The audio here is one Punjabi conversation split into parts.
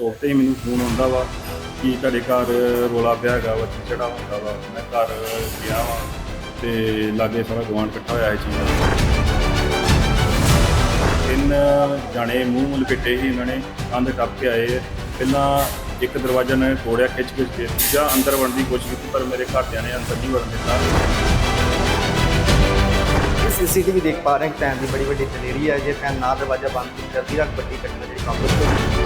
ਸ਼ੌਪ ਤੇ ਹੀ ਮੈਨੂੰ ਫੋਨ ਆਉਂਦਾ ਵਾ ਕਿ ਤੁਹਾਡੇ ਘਰ ਰੋਲਾ ਪਿਆ ਹੈਗਾ ਵਾ ਚੜਾ ਹੁੰਦਾ ਵਾ। ਮੈਂ ਘਰ ਗਿਆ ਵਾ ਤੇ ਲਾਗੇ ਸਾਰਾ ਗਵਾਂਢ ਇਕੱਠਾ ਹੋਇਆ ਹੈ ਚੀਜ਼ ਤਿੰਨ ਜਾਣੇ ਮੂੰਹ ਲਪੇਟੇ ਹੀ ਇਹਨਾਂ ਨੇ, ਕੰਧ ਟੱਪ ਕੇ ਆਏ। ਪਹਿਲਾਂ ਇੱਕ ਦਰਵਾਜ਼ਾ ਨੇ ਤੋੜਿਆ ਖਿੱਚ ਖਿੱਚ ਕੇ, ਦੂਜਾ ਅੰਦਰ ਵੜਨ ਦੀ ਕੋਸ਼ਿਸ਼ ਕੀਤੀ, ਪਰ ਮੇਰੇ ਘਰਦਿਆਂ ਨੇ ਅੰਦਰ ਨਹੀਂ ਵੜਨ ਦਿੱਤਾ। ਇਹ ਸੀਸੀਟੀਵੀ ਦੇਖ ਪਾ ਰਹੇ ਹਾਂ ਕਿ ਦੀ ਬੜੀ ਵੱਡੀ ਦਲੇਰੀ ਹੈ ਜੇ ਭੈਣ ਨਾ ਦਰਵਾਜ਼ਾ ਬੰਦ ਕਰਦੀ ਰੱਖ ਵੱਡੀ ਘਟਨਾ ਜਿਹੜੀ ਵਾਪਰ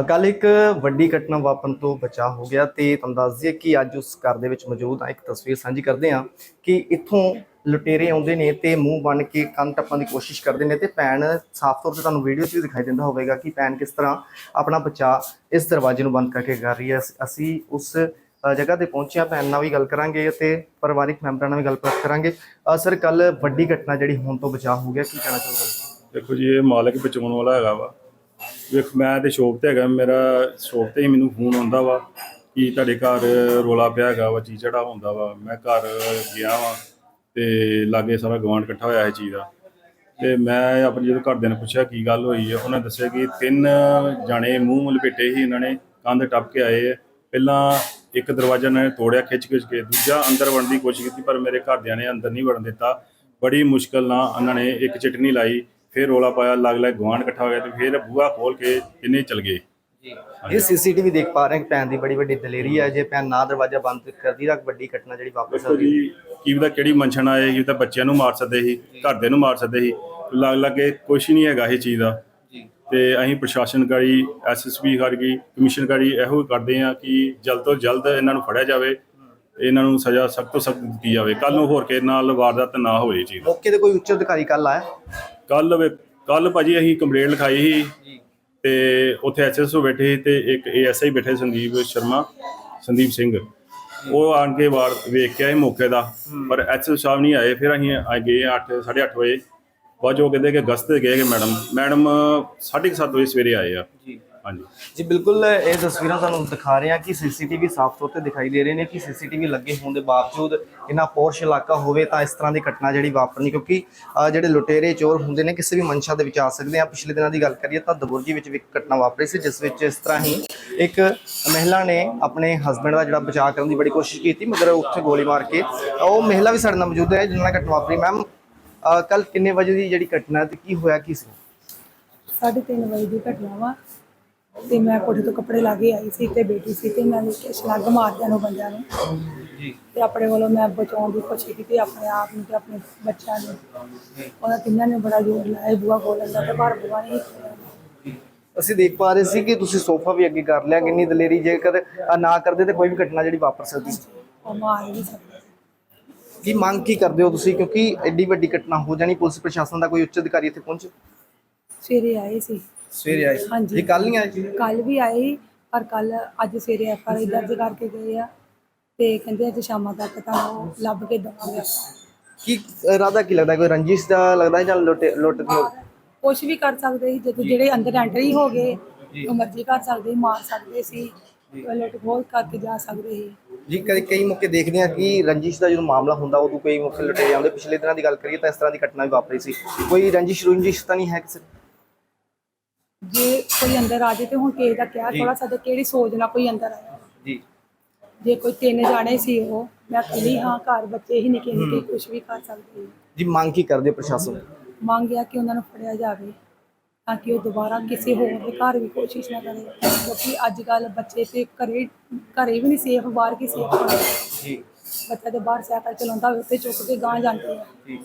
ਕੱਲ ਇੱਕ ਵੱਡੀ ਘਟਨਾ ਵਾਪਰਨ ਤੋਂ ਬਚਾ ਹੋ ਗਿਆ ਤੇ ਤੁਹਾਨੂੰ ਦੱਸ ਦਈਏ ਕਿ ਅੱਜ ਉਸ ਘਰ ਦੇ ਵਿੱਚ ਮੌਜੂਦ ਆ ਇੱਕ ਤਸਵੀਰ ਸਾਂਝੀ ਕਰਦੇ ਹਾਂ ਕਿ ਇੱਥੋਂ ਲੁਟੇਰੇ ਆਉਂਦੇ ਨੇ ਤੇ ਮੂੰਹ ਬਣ ਕੇ ਕੰਨ ਟੱਪਣ ਦੀ ਕੋਸ਼ਿਸ਼ ਕਰਦੇ ਨੇ ਤੇ ਭੈਣ ਸਾਫ਼ ਤੌਰ ਤੇ ਤੁਹਾਨੂੰ ਵੀਡੀਓ 'ਚ ਵੀ ਦਿਖਾਈ ਦਿੰਦਾ ਹੋਵੇਗਾ ਕਿ ਭੈਣ ਕਿਸ ਤਰ੍ਹਾਂ ਆਪਣਾ ਬਚਾਅ ਇਸ ਦਰਵਾਜ਼ੇ ਨੂੰ ਬੰਦ ਕਰਕੇ ਕਰ ਰਹੀ ਹੈ। ਅਸ- ਅਸੀਂ ਉਸ ਜਗ੍ਹਾ ਤੇ ਪਹੁੰਚੇ ਹਾਂ, ਭੈਣ ਨਾਲ ਵੀ ਗੱਲ ਕਰਾਂਗੇ ਤੇ ਪਰਿਵਾਰਿਕ ਮੈਂਬਰਾਂ ਨਾਲ ਵੀ ਗੱਲਬਾਤ ਕਰਾਂਗੇ। ਸਰ ਕੱਲ ਵੱਡੀ ਘਟਨਾ ਜਿਹੜੀ ਹੋਣ ਤੋਂ ਬਚਾਅ ਹੋ ਗਿਆ, ਕੀ ਕਹਿਣਾ ਚਾਹੋਗੇ? ਦੇਖੋ ਜੀ, ਇਹ ਮਾਲਕ ਬਚਾਉਣ ਵਾਲਾ ਹੈਗਾ ਵਾ। ਵੇਖ, ਮੈਂ ਤੇ ਸ਼ੌਪ ਤੇ ਹੈਗਾ, ਮੇਰਾ ਸ਼ੌਪ ਤੇ ਹੀ ਮੈਨੂੰ ਫੋਨ ਆਉਂਦਾ ਵਾ ਕਿ ਤੁਹਾਡੇ ਘਰ ਰੋਲਾ ਪਿਆ ਹੈਗਾ ਵਾ, ਚੀਜ਼ ਚੜਾ ਹੁੰਦਾ ਵਾ। ਮੈਂ ਘਰ ਗਿਆ ਵਾ ਤੇ ਲਾਗੇ ਸਾਰਾ ਗਵਾਂਢ ਇਕੱਠਾ ਹੋਇਆ ਹੈ ਚੀਜ਼ ਦਾ। ਤੇ ਮੈਂ ਆਪਣੇ ਜਦੋਂ ਘਰਦਿਆਂ ਨੇ ਪੁੱਛਿਆ ਕੀ ਗੱਲ ਹੋਈ ਹੈ ਉਹਨਾਂ ਦੱਸਿਆ ਕਿ ਤਿੰਨ ਜਾਣੇ ਮੂੰਹ ਲਪੇਟੇ ਹੀ ਇਹਨਾਂ ਨੇ ਕੰਧ ਟੱਪ ਕੇ ਆਏ ਆ। ਪਹਿਲਾਂ ਇੱਕ ਦਰਵਾਜ਼ਾ ਨੇ ਤੋੜਿਆ ਖਿੱਚ ਖਿੱਚ ਕੇ, ਦੂਜਾ ਅੰਦਰ ਵੜਨ ਦੀ ਕੋਸ਼ਿਸ਼ ਕੀਤੀ, ਪਰ ਮੇਰੇ ਘਰਦਿਆਂ ਨੇ ਅੰਦਰ ਨਹੀਂ ਵੜਨ ਦਿੱਤਾ। ਬੜੀ ਮੁਸ਼ਕਲ ਨਾਲ ਉਹਨਾਂ ਨੇ ਇੱਕ ਚਟਨੀ ਲਾਈ ਫਿਰ ਰੋਲਾ ਪਾਇਆ ਲੱਗ ਲੱਗ ਗਵਾਂਢ ਇਕੱਠਾ ਹੋ ਗਿਆ ਤੇ ਫਿਰ ਬੂਹਾ ਖੋਲ ਕੇ ਤਿੰਨੇ ਚਲ ਗਏ? ਇਹ ਸੀਸੀਟੀਵੀ ਦੇਖ ਪਾ ਰਹੇ ਹਾਂ ਭੈਣ ਦੀ ਬੜੀ ਵੱਡੀ ਦਲੇਰੀ ਹੈ ਜੇ ਭੈਣ ਨਾ ਦਰਵਾਜ਼ਾ ਬੰਦ ਕਰਦੀ ਰੱਖ ਵੱਡੀ ਘਟਨਾ ਜਿਹੜੀ ਵਾਪਸ ਦੇਖੋ ਆ ਗਈ ਜੀ ਕੀ ਪਤਾ ਕਿਹੜੀ ਮੰਸ਼ਣ ਆਏ ਕੀ ਤਾਂ ਬੱਚਿਆਂ ਨੂੰ ਮਾਰ ਸਕਦੇ ਸੀ ਘਰਦੇ ਨੂੰ ਮਾਰ ਸਕਦੇ ਸੀ। ਲੱਗ ਲੱਗ ਕੇ ਕੁਛ ਨਹੀਂ ਹੈਗਾ ਇਹ ਚੀਜ਼ ਦਾ। ਜੀ। ਤੇ ਅਸੀਂ ਪ੍ਰਸ਼ਾਸਨ ਗਾੜੀ ਐਸਐਸਪੀ ਗਾੜੀ ਕਮਿਸ਼ਨ ਗਾੜੀ ਇਹੋ ਕਰਦੇ ਆ ਕਿ ਜਲਦ ਤੋਂ ਜਲਦ ਇਹਨਾਂ ਨੂੰ ਫੜਿਆ ਜਾਵੇ ਇਹਨਾਂ ਨੂੰ ਸਜ਼ਾ ਸਖਤ ਤੋਂ ਸਖਤ ਦਿੱਤੀ ਜਾਵੇ। ਕੱਲ ਨੂੰ ਹੋਰ ਕੇ ਨਾਲ ਵਾਰਦਾਤ ਨਾ ਹੋਵੇ ਚੀਜ਼। ਮੌਕੇ ਤੇ ਕੋਈ ਉੱਚ ਅਧਿਕਾਰੀ ਕੱਲ ਆਇਆ? ਕੱਲ ਕੱਲ ਭਾਜੀ ਅਸੀਂ ਕੰਪਲੇਂਟ ਲਿਖਾਈ ਸੀ ਜੀ। ਤੇ ਉੱਥੇ ਐਸਐਸਓ ਬੈਠੇ ਸੀ ਤੇ ਇੱਕ ਏਐਸਆਈ ਬੈਠੇ ਸੰਦੀਪ ਸ਼ਰਮਾ ਸੰਦੀਪ ਸਿੰਘ। ਉਹ ਆਣ ਕੇ ਵਾਰ ਵੇਖ ਕੇ ਆਏ ਮੌਕੇ ਦਾ ਪਰ ਐਸਐਸਓ ਸਾਹਿਬ ਨਹੀਂ ਆਏ ਫਿਰ ਅਸੀਂ ਆ ਗਏ 8 8:30 ਵਜੇ। ਬਾਅਦ ਉਹ ਕਹਿੰਦੇ ਕਿ ਗਸਤ ਗਏ ਕਿ ਮੈਡਮ। ਮੈਡਮ 7:30 ਵਜੇ ਸਵੇਰੇ ਆਏ ਆ। ਜੀ। ਹਾਂਜੀ। ਜੀ ਬਿਲਕੁਲ ਇਹ ਤਸਵੀਰਾਂ ਤੁਹਾਨੂੰ ਦਿਖਾ ਰਹੇ ਹਾਂ ਕਿ ਸੀਸੀਟੀਵੀ ਸਾਫ਼ ਤੌਰ ਤੇ ਦਿਖਾਈ ਦੇ ਰਹੇ ਨੇ ਕਿ ਸੀਸੀਟੀਵੀ ਲੱਗੇ ਹੋਣ ਦੇ ਬਾਵਜੂਦ ਇੰਨਾ ਪੋਰਸ਼ ਇਲਾਕਾ ਹੋਵੇ ਤਾਂ ਇਸ ਤਰ੍ਹਾਂ ਦੀ ਘਟਨਾ ਜਿਹੜੀ ਵਾਪਰਨੀ ਕਿਉਂਕਿ ਜਿਹੜੇ ਲੁਟੇਰੇ ਚੋਰ ਹੁੰਦੇ ਨੇ ਕਿਸੇ ਵੀ ਮਨਸ਼ਾ ਦੇ ਵਿੱਚ ਆ ਸਕਦੇ ਆ। ਪਿਛਲੇ ਦਿਨਾਂ ਦੀ ਗੱਲ ਕਰੀਏ ਤਾਂ ਦਬੁਰਜੀ ਵਿੱਚ ਵੀ ਇੱਕ ਘਟਨਾ ਵਾਪਰੀ ਸੀ ਜਿਸ ਵਿੱਚ ਇਸ ਤਰ੍ਹਾਂ ਹੀ ਇੱਕ ਮਹਿਲਾ ਨੇ ਆਪਣੇ ਹਸਬੰਡ ਦਾ ਜਿਹੜਾ ਬਚਾਅ ਕਰਨ ਦੀ ਬੜੀ ਕੋਸ਼ਿਸ਼ ਕੀਤੀ ਮਗਰ ਉੱਥੇ ਗੋਲੀ ਮਾਰ ਕੇ ਉਹ ਮਹਿਲਾ ਵੀ ਸਾਡੇ ਨਾਲ ਮੌਜੂਦ ਹੈ ਜਿਹਨਾਂ ਨਾਲ ਘਟਨਾ ਵਾਪਰੀ। ਮੈਮ ਕੱਲ ਕਿੰਨੇ ਵਜੇ ਦੀ ਜਿਹੜੀ ਘਟਨਾ ਤੇ ਕੀ ਹੋਇਆ ਕੀ ਸੀ? ਸਾਢੇ ਤਿੰਨ ਵਜੇ ਦੀ ਘਟਨਾ ਵਾ। ਤੇ ਮੈਂ ਕੋਠੇ ਤੋਂ ਕੱਪੜੇ ਲਾ ਕੇ ਆਈ ਸੀ ਤੇ ਬੇਟੀ ਸੀ ਤੇ ਮੈਂ ਵੇਖਿਆ ਛਲੱਗ ਮਾਰਦਿਆਂ ਨੂੰ ਬੰਦਿਆਂ ਨੂੰ। ਜੀ। ਤੇ ਆਪਣੇ ਵੱਲੋਂ ਮੈਂ ਬਚਾਉਣ ਦੀ ਕੋਸ਼ਿਸ਼ ਕੀਤੀ ਆਪਣੇ ਆਪ ਨੂੰ ਤੇ ਆਪਣੇ ਬੱਚਿਆਂ ਨੂੰ। ਉਹਨਾਂ ਤਿੰਨਾਂ ਨੇ ਬੜਾ ਜ਼ੋਰ ਲਾਇਆ ਬੂਆ ਖੋਲਣ ਦਾ ਤੇ ਪਰ ਬੂਆ ਨਹੀਂ। ਅਸੀਂ ਦੇਖ ਪਾ ਰਹੇ ਸੀ ਕਿ ਤੁਸੀਂ ਸੋਫਾ ਵੀ ਅੱਗੇ ਕਰ ਲਿਆ ਕਿੰਨੀ ਦਲੇਰੀ ਜੇਕਰ ਆਹ ਨਾ ਕਰਦੇ ਤੇ ਕੋਈ ਵੀ ਘਟਨਾ ਜਿਹੜੀ ਵਾਪਰ ਸਕਦੀ ਸੀ। ਉਹ ਮਾਰ ਨਹੀਂ ਸਕਦੇ ਕੀ ਮੰਗ ਕੀ ਕਰਦੇ ਹੋ ਤੁਸੀਂ? ਕਿਉਂਕਿ ਐਡੀ ਵੱਡੀ ਘਟਨਾ ਹੋ ਜਾਣੀ ਪੁਲਿਸ ਪ੍ਰਸ਼ਾਸਨ ਦਾ ਕੋਈ ਉੱਚ ਅਧਿਕਾਰੀ ਇੱਥੇ ਪਹੁੰਚੇ? ਸਵੇਰੇ ਆਏ ਸੀ। ਸਵੇਰੇ ਆਏ ਹਾਂਜੀ। ਜੀ ਕੱਲ ਨਹੀਂ ਆਏ? ਜੀ ਕੱਲ ਵੀ ਆਏ ਪਰ ਕੱਲ ਅੱਜ ਸਵੇਰੇ ਐਫ ਆਰ ਆਈ ਦਰਜ ਕਰਕੇ ਗਏ ਆ ਤੇ ਕਹਿੰਦੇ ਅੱਜ ਸ਼ਾਮਾਂ ਤੱਕ ਤਾਂ ਉਹ ਲੱਭ ਕੇ ਦਵਾਂਗੇ। ਕੀ ਇਰਾਦਾ ਕੀ ਲੱਗਦਾ? ਕੋਈ ਰੰਜਿਸ਼ ਦਾ ਲੱਗਦਾ ਜਾਂ ਲੁੱਟ ਲੁੱਟ ਕੁਛ ਵੀ ਕਰ ਸਕਦੇ ਸੀ ਜਦੋਂ ਜਿਹੜੇ ਅੰਦਰ ਐਂਟਰੀ ਹੋ ਗਏ ਉਹ ਮਰਜ਼ੀ ਕਰ ਸਕਦੇ ਸੀ ਮਾਰ ਸਕਦੇ ਸੀ ਲੁੱਟ ਖੋਹ ਕਰਕੇ ਜਾ ਸਕਦੇ ਸੀ। ਜੀ ਕਈ ਕਈ ਮੌਕੇ ਦੇਖਦੇ ਆ ਕਿ ਰੰਜਿਸ਼ ਦਾ ਜਦੋਂ ਮਾਮਲਾ ਹੁੰਦਾ ਉਦੋਂ ਕਈ ਮੌਕੇ ਲੁੱਟੇ ਜਾਂਦੇ। ਪਿਛਲੇ ਦਿਨਾਂ ਦੀ ਗੱਲ ਕਰੀਏ ਤਾਂ ਇਸ ਤਰ੍ਹਾਂ ਦੀ ਘਟਨਾ ਵੀ ਵਾਪਰੀ ਸੀ। ਕੋਈ ਰੰਜਿਸ਼ ਰੁੰਜਿਸ਼ ਤਾਂ ਨਹੀਂ ਹੈ ਕਿਸੇ ਜੇ ਕੋਈ ਅੰਦਰ ਆ ਜਾਏ ਤੇ ਹੁਣ ਕਿਸੇ ਦਾ ਕਿਹਾ ਜੀ। ਥੋੜਾ ਸਾਡਾ ਕਿਹੜੀ ਸੋਚ ਨਾਲ ਕੋਈ ਅੰਦਰ ਆਇਆ? ਜੀ। ਜੇ ਕੋਈ ਤਿੰਨ ਜਾਣੇ ਸੀ ਉਹ ਮੈਂ ਇਕੱਲੀ ਹਾਂ ਘਰ ਬੱਚੇ ਹੀ ਨਿੱਕੇ ਨਿੱਕੇ ਕੁਝ ਵੀ ਕਰ ਸਕਦੇ। ਜੀ ਮੰਗ ਕੀ ਕਰਦੇ ਹੋ ਪ੍ਰਸ਼ਾਸਨ? ਮੰਗਿਆ ਕਿ ਉਹਨਾਂ ਨੂੰ ਫੜਿਆ ਜਾਵੇ ਤਾਂ ਕਿ ਉਹ ਦੁਬਾਰਾ ਕਿਸੇ ਹੋਰ ਦੇ ਘਰ ਵੀ ਕੋਸ਼ਿਸ਼ ਨਾ ਕਰੇ। ਕਿਉਂਕਿ ਅੱਜ ਕੱਲ ਬੱਚੇ ਤੇ ਘਰੇ ਘਰੇ ਵੀ ਨਹੀਂ ਸੇਫ ਬਾਹਰ ਕੀ ਸੇਫ ਹੋਣਾ? ਜੀ। ਬੱਚਾ ਤੇ ਬਾਹਰ ਸਾਈਕਲ ਚਲਾਉਂਦਾ ਹੋਵੇ ਉੱਤੇ ਚੁੱਕ ਕੇ ਗਾਂ ਜਾਂਦੇ ਆ। ਜੀ।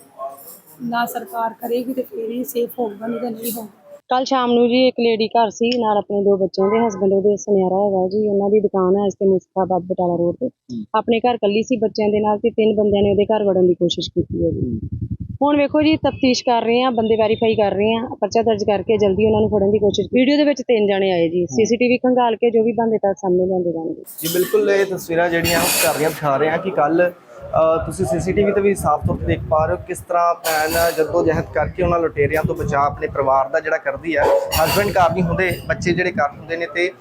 ਨਾ ਸਰਕਾਰ ਕਰੇਗੀ ਤੇ ਫੇਰ ਹੀ ਸੇਫ ਹੋਊਗਾ ਨਹੀਂ ਤਾਂ ਨਹੀਂ ਹੋਊਗਾ। ਕੱਲ ਸ਼ਾਮ ਨੂੰ ਜੀ ਇੱਕ ਲੇਡੀ ਘਰ ਸੀ ਨਾਲ ਆਪਣੇ ਦੋ ਬੱਚਿਆਂ ਦੇ ਹਸਬੰਡ ਉਹਦੇ ਸੁਨਿਆਰਾ ਹੈਗਾ ਜੀ ਉਹਨਾਂ ਦੀ ਦੁਕਾਨ ਹੈ ਇਸ ਤੇ ਮੁਸਤਾਬਾਦ ਬਟਾਲਾ ਰੋਡ ਤੇ। ਆਪਣੇ ਘਰ ਕੱਲੀ ਸੀ ਬੱਚਿਆਂ ਦੇ ਨਾਲ ਤੇ ਤਿੰਨ ਬੰਦਿਆਂ ਨੇ ਉਹਦੇ ਘਰ ਵੜਨ ਦੀ ਕੋਸ਼ਿਸ਼ ਕੀਤੀ ਹੈ ਜੀ। ਹੁਣ ਵੇਖੋ ਜੀ ਤਫਤੀਸ਼ ਕਰ ਰਹੇ ਆ ਬੰਦੇ ਵੈਰੀਫਾਈ ਕਰ ਰਹੇ ਆ ਪਰਚਾ ਦਰਜ ਕਰਕੇ ਜਲਦੀ ਉਹਨਾਂ ਨੂੰ ਫੜਨ ਦੀ ਕੋਸ਼ਿਸ਼। ਵੀਡੀਓ ਦੇ ਵਿੱਚ ਤਿੰਨ ਜਾਣੇ ਆਏ ਜੀ ਸੀਸੀਟੀਵੀ ਖੰਗਾਲ ਕੇ ਜੋ ਵੀ ਬੰਦੇ ਤਾਂ ਸਾਹਮਣੇ ਲਿਆਂਦੇ ਜਾਣਗੇ। ਜੀ ਬਿਲਕੁਲ ਇਹ ਤਸਵੀਰਾਂ ਜਿਹੜੀਆਂ ਉਹ ਕਰ ਰਹੀਆਂ ਦਿਖਾ ਰਹੇ ਹਾਂ ਕਿ ਕੱਲ ਤੁਸੀਂ ਸੀਸੀਟੀਵੀ ਤੇ ਵੀ ਸਾਫ਼ ਤੌਰ ਤੇ ਦੇਖ ਪਾ ਰਹੇ ਹੋ ਕਿਸ ਤਰ੍ਹਾਂ ਭੈਣ ਜਦੋਂ ਜਹਿਦ ਕਰਕੇ ਉਹਨਾਂ ਲੁਟੇਰਿਆਂ ਤੋਂ ਬਚਾਅ ਆਪਣੇ ਪਰਿਵਾਰ ਦਾ ਜਿਹੜਾ ਕਰਦੀ ਹੈ ਹਸਬੰਡ ਘਰ ਨਹੀਂ ਹੁੰਦੇ, ਬੱਚੇ ਜਿਹੜੇ ਘਰ ਹੁੰਦੇ ਨੇ ਤੇ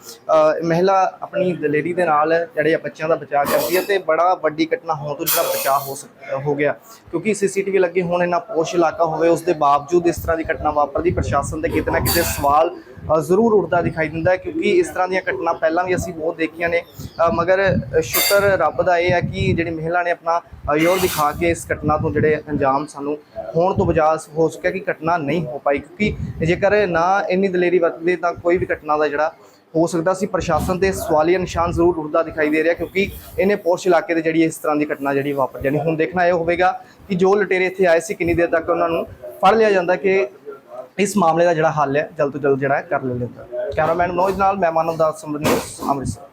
ਮਹਿਲਾ ਆਪਣੀ ਦਲੇਰੀ ਦੇ ਨਾਲ ਜਿਹੜੇ ਆ ਬੱਚਿਆਂ ਦਾ ਬਚਾਅ ਕਰਦੀ ਹੈ ਤੇ ਬੜਾ ਵੱਡੀ ਘਟਨਾ ਹੋਣ ਤੋਂ ਜਿਹੜਾ ਬਚਾਅ ਹੋ ਸਕ, ਹੋ ਗਿਆ। ਕਿਉਂਕਿ ਸੀਸੀਟੀਵੀ ਲੱਗੇ ਹੋਣ, ਇੰਨਾ ਪੋਸ਼ ਇਲਾਕਾ ਹੋਵੇ, ਉਸ ਦੇ ਬਾਵਜੂਦ ਇਸ ਤਰ੍ਹਾਂ ਦੀ ਘਟਨਾ ਵਾਪਰਦੀ, ਪ੍ਰਸ਼ਾਸਨ ਦੇ ਕਿਤੇ ਨਾ ਕਿਤੇ ਸਵਾਲ ਜ਼ਰੂਰ ਉੱਠਦਾ ਦਿਖਾਈ ਦਿੰਦਾ ਹੈ ਕਿਉਂਕਿ ਇਸ ਤਰ੍ਹਾਂ ਦੀਆਂ ਘਟਨਾ ਪਹਿਲਾਂ ਵੀ ਅਸੀਂ ਬਹੁਤ ਦੇਖੀਆਂ ਨੇ। ਮਗਰ ਸ਼ੁਕਰ ਰੱਬ ਦਾ ਇਹ ਹੈ ਕਿ ਜਿਹੜੀ ਮਹਿਲਾ ਨੇ ਆਪਣਾ ਅ, ਦਿਖਾ ਕੇ ਇਸ ਘਟਨਾ ਤੋਂ ਜਿਹੜੇ ਅੰਜਾਮ ਸਾਨੂੰ ਹੋਣ ਤੋਂ ਬਚਾ ਹੋ ਸਕਿਆ ਕਿ ਘਟਨਾ ਨਹੀਂ ਹੋ ਪਾਈ। ਕਿਉਂਕਿ ਜੇਕਰ ਨਾ ਇੰਨੀ ਦਲੇਰੀ ਵਰਤਦੇ ਤਾਂ ਕੋਈ ਵੀ ਘਟਨਾ ਦਾ ਜਿਹੜਾ ਹੋ ਸਕਦਾ ਸੀ। ਪ੍ਰਸ਼ਾਸਨ ਤੇ ਸਵਾਲੀਆ ਨਿਸ਼ਾਨ ਜ਼ਰੂਰ ਉੱਠਦਾ ਦਿਖਾਈ ਦੇ ਰਿਹਾ ਕਿਉਂਕਿ ਇਹਨੇ ਪੋਰਸ਼ ਇਲਾਕੇ ਦੇ ਜਿਹੜੀ ਇਸ ਤਰ੍ਹਾਂ ਦੀ ਘਟਨਾ ਜਿਹੜੀ ਵਾਪਰ ਜਾਣੀ ਹੁਣ ਦੇਖਣਾ ਇਹ ਹੋਵੇਗਾ ਕਿ ਜੋ ਲਟੇਰੇ ਇੱਥੇ ਆਏ ਸੀ ਕਿੰਨੀ ਦੇਰ ਤੱਕ ਉਹਨਾਂ ਨੂੰ ਫੜ ਲਿਆ ਜਾਂਦਾ ਕਿ ਇਸ ਮਾਮਲੇ ਦਾ ਜਿਹੜਾ ਹੱਲ ਹੈ, ਜਲਦ ਤੋਂ ਜਲਦ ਜਿਹੜਾ ਹੈ, ਕਰ ਲਿਆ ਜਾਂਦਾ ਕੈਮਰਾਮੈਨ ਮਨੋਜ ਨਾਲ ਮੈਂ ਮਾਨਵ ਦਾਸ ਸੰਬੰਧੀ ਅੰਮ੍ਰਿਤਸਰ